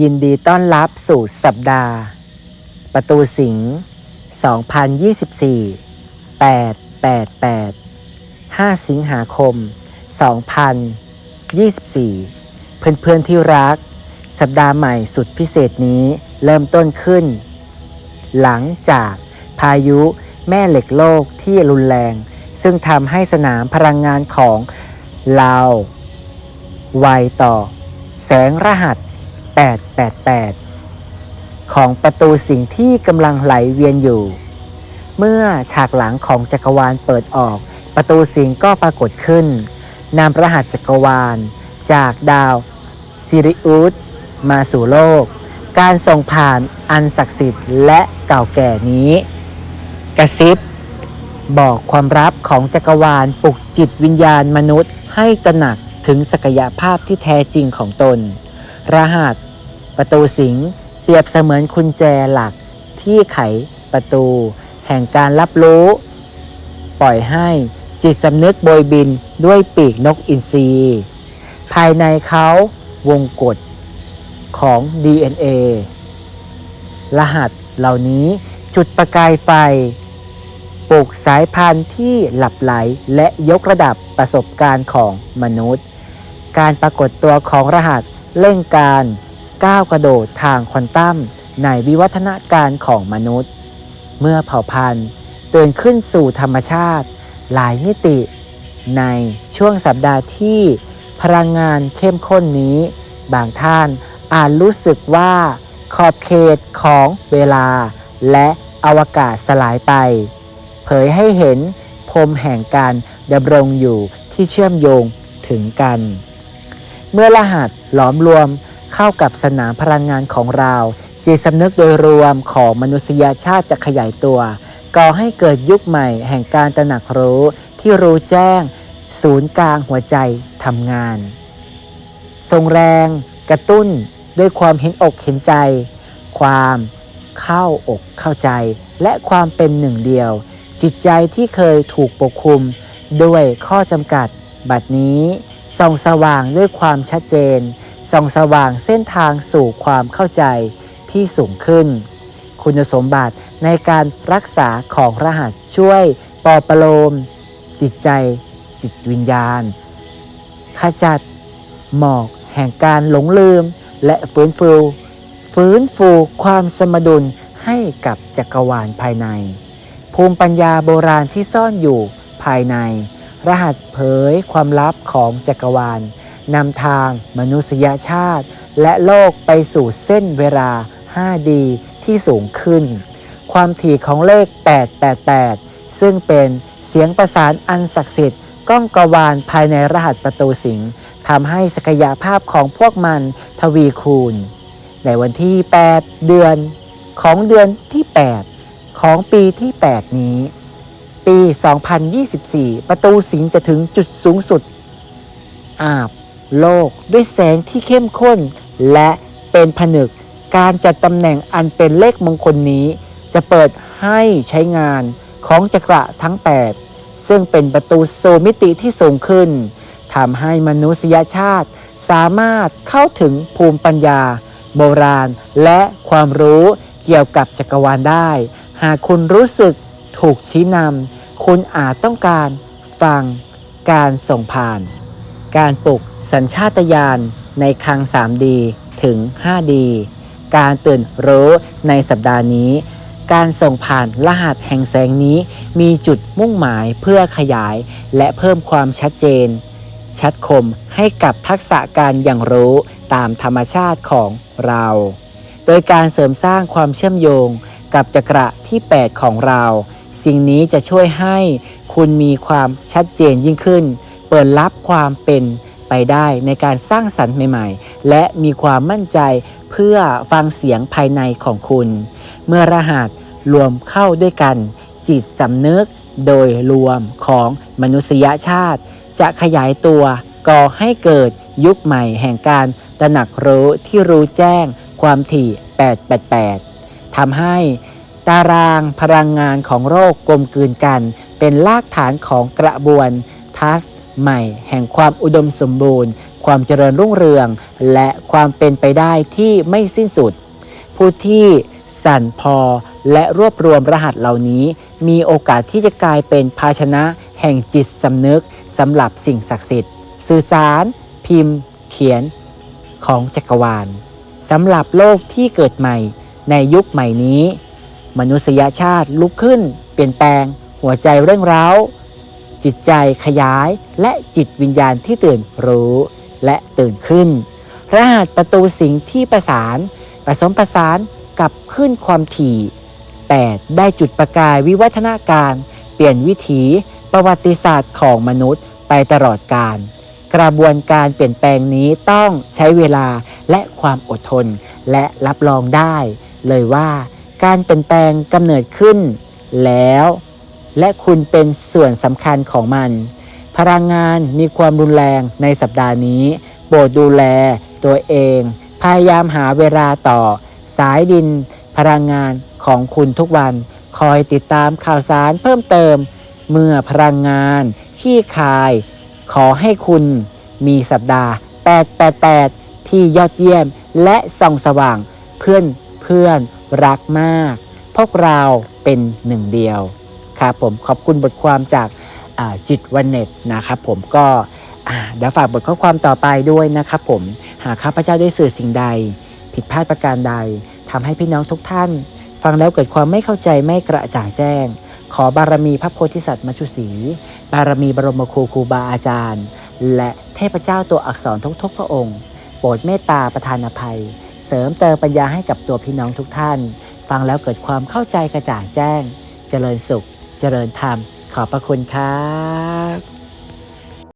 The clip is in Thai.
ยินดีต้อนรับสู่สัปดาห์ ประตูสิงห์2024 888 5 สิงหาคม 2024 เพื่อนๆที่รัก สัปดาห์ใหม่สุดพิเศษนี้เริ่มต้นขึ้น หลังจากพายุแม่เหล็กโลกที่รุนแรง ซึ่งทำให้สนามพลังงานของลาวไวต่อ แสงรหัส 888 ของประตูสิ่งที่กำลังไหลเวียนอยู่ เมื่อฉากหลังของจักรวาลเปิดออก ประตูสิ่งก็ปรากฏขึ้นนำรหัสจักรวาล จากดาวซิริอุสมาสู่โลก การส่งผ่านอันศักดิ์สิทธิ์และเก่าแก่นี้ กระซิบบอกความลับของจักรวาลปลุกจิตวิญญาณมนุษย์ให้ตระหนักถึงศักยภาพที่แท้จริงของตน รหัส ประตูสิงเปรียบเสมือนกุญแจหลักที่ไขประตู แห่งการรับรู้ ปล่อยให้จิตสำนึกโบยบินด้วยปีกนกอินทรีภายในเขาวงกฎของ DNA รหัสเหล่านี้จุดประกายไฟปลุกสายพันธุ์ที่หลับไหลและยกระดับประสบการณ์ของมนุษย์ การปรากฏตัวของรหัสเร่งการ ก้าวกระโดดทางควอนตัมในวิวัฒนาการของมนุษย์ เมื่อเผ่าพันธุ์ตื่นขึ้นสู่ธรรมชาติ หลายมิติ ในช่วงสัปดาห์ที่พลังงานเข้มข้นนี้ บางท่านอาจรู้สึกว่าขอบเขตของเวลา และอวกาศสลายไป เผยให้เห็นพรมแห่งการดำรงอยู่ที่เชื่อมโยงถึงกัน เมื่อรหัสหลอมรวม เข้ากับสนามพลังงานของเราจิตสำนึกโดยรวมของมนุษยชาติจะขยายตัว ก่อให้เกิดยุคใหม่แห่งการตระหนักรู้ที่รู้แจ้ง ศูนย์กลางหัวใจทำงาน ทรงแรง กระตุ้นด้วยความเห็นอกเห็นใจ ความเข้าอกเข้าใจ และความเป็นหนึ่งเดียว จิตใจที่เคยถูกปกคุม ด้วยข้อจำกัด บัดนี้ส่องสว่างด้วยความชัดเจน ส่องสว่างเส้นทางสู่ความเข้าใจที่สูงขึ้น คุณสมบัติในการรักษาของรหัสช่วยปอบประโลม จิตใจ จิตวิญญาณ ขจัด หมอก แห่งการหลงลืม และฟื้นฟู ฟื้นฟูความสมดุลให้กับจักรวาลภายใน ภูมิปัญญาโบราณที่ซ่อนอยู่ภายใน รหัสเผยความลับของจักรวาล นำทางมนุษยชาติ และโลกไปสู่เส้นเวลา 5D ที่สูงขึ้น ความถี่ของเลข 888 ซึ่งเป็นเสียงประสานอันศักดิ์สิทธิ์ก้องกวานภายในรหัสประตูสิงห์ทำให้ศักยภาพของพวกมันทวีคูณ ในวันที่ 8 เดือนของเดือนที่ 8 ของปีที่ 8 นี้ ปี 2024 ประตูสิงห์จะถึงจุดสูงสุดอาบ โลกด้วยแสงที่เข้มข้น และเป็นผนึกการจัดตำแหน่งอันเป็นเลขมงคลนี้ จะเปิดให้ใช้งานของจักระทั้ง 8 ซึ่งเป็นประตูสู่มิติที่สูงขึ้นทำให้มนุษยชาติสามารถเข้าถึงภูมิปัญญา โบราณ และความรู้เกี่ยวกับจักรวาลได้ หากคุณรู้สึกถูกชี้นำคุณอาจต้องการฟังการส่งผ่าน การปลุก สัญชาตญาณในคลัง 3D ถึง 5D การตื่นรู้ในสัปดาห์นี้ การส่งผ่านรหัสแห่งแสงนี้ มีจุดมุ่งหมายเพื่อขยายและเพิ่มความชัดเจน ชัดคมให้กับทักษะการอย่างรู้ตามธรรมชาติของเรา โดยการเสริมสร้างความเชื่อมโยงกับจักระที่ 8 ของเรา สิ่งนี้จะช่วยให้คุณมีความชัดเจนยิ่งขึ้น เปิดรับความเป็น ไปได้ในการสร้างสรรค์ใหม่ๆ และมีความมั่นใจเพื่อฟังเสียงภายในของคุณ เมื่อรหัสรวมเข้าด้วยกัน จิตสำนึกโดยรวมของมนุษยชาติ จะขยายตัวก่อให้เกิดยุคใหม่แห่งการตระหนักรู้ที่รู้แจ้งความถี่ 888 ทำให้ตารางพลังงานของโรคกลมกลืนกัน เป็นรากฐานของกระบวนทัส ใหม่แห่งความอุดมสมบูรณ์ ความเจริญรุ่งเรือง และความเป็นไปได้ที่ไม่สิ้นสุด ผู้ที่สั่นพอและรวบรวมรหัสเหล่านี้ มีโอกาสที่จะกลายเป็นภาชนะ แห่งจิตสำนึกสำหรับสิ่งศักดิ์สิทธิ์ สื่อสาร พิมพ์ เขียนของจักรวาลสำหรับโลกที่เกิดใหม่ในยุคใหม่นี้ มนุษยชาติลุกขึ้น เปลี่ยนแปลง หัวใจเร่งร้าว จิตใจขยายและจิตวิญญาณที่ตื่นรู้และตื่นขึ้น รหัสประตูสิงที่ประสานผสมประสานกับขึ้นความถี่ 8 ได้จุดประกายวิวัฒนาการ เปลี่ยนวิถีประวัติศาสตร์ของมนุษย์ไปตลอดกาลกระบวนการเปลี่ยนแปลงนี้ต้องใช้เวลาและความอดทนและรับรองได้ เลยว่าการเปลี่ยนแปลงกำเนิดขึ้นแล้ว และคุณเป็นส่วนสำคัญของมัน พลังงานมีความรุนแรงในสัปดาห์นี้ โปรดดูแลตัวเอง พยายามหาเวลาต่อ สายดิน พลังงานของคุณทุกวัน คอยติดตามข่าวสารเพิ่มเติม เมื่อพลังงานขี้คาย ขอให้คุณมีสัปดาห์ 888 ที่ยอดเยี่ยมและส่องสว่าง เพื่อนเพื่อนรักมาก พวกเราเป็นหนึ่งเดียว ครับผมขอบคุณบทความจากจิตวันเน็ตนะครับผมก็เดี๋ยวฝากบทข้อความต่อไปด้วยนะครับผมหากข้าพเจ้าได้สื่อสิ่งใด ผิดพลาดประการใดทำให้พี่น้องทุกท่าน ฟังแล้วเกิดความไม่เข้าใจไม่กระจ่างแจ้ง ขอบารมีพระโพธิสัตว์มัจจุสีบารมีบรมครูครูบาอาจารย์ และเทพเจ้าตัวอักษรทุกๆพระองค์โปรดเมตตาประทานอภัย เสริมเติมปัญญาให้กับตัวพี่น้องทุกท่าน ฟังแล้วเกิดความเข้าใจกระจ่างแจ้ง เจริญสุข เจริญธรรม ขอบพระคุณครับ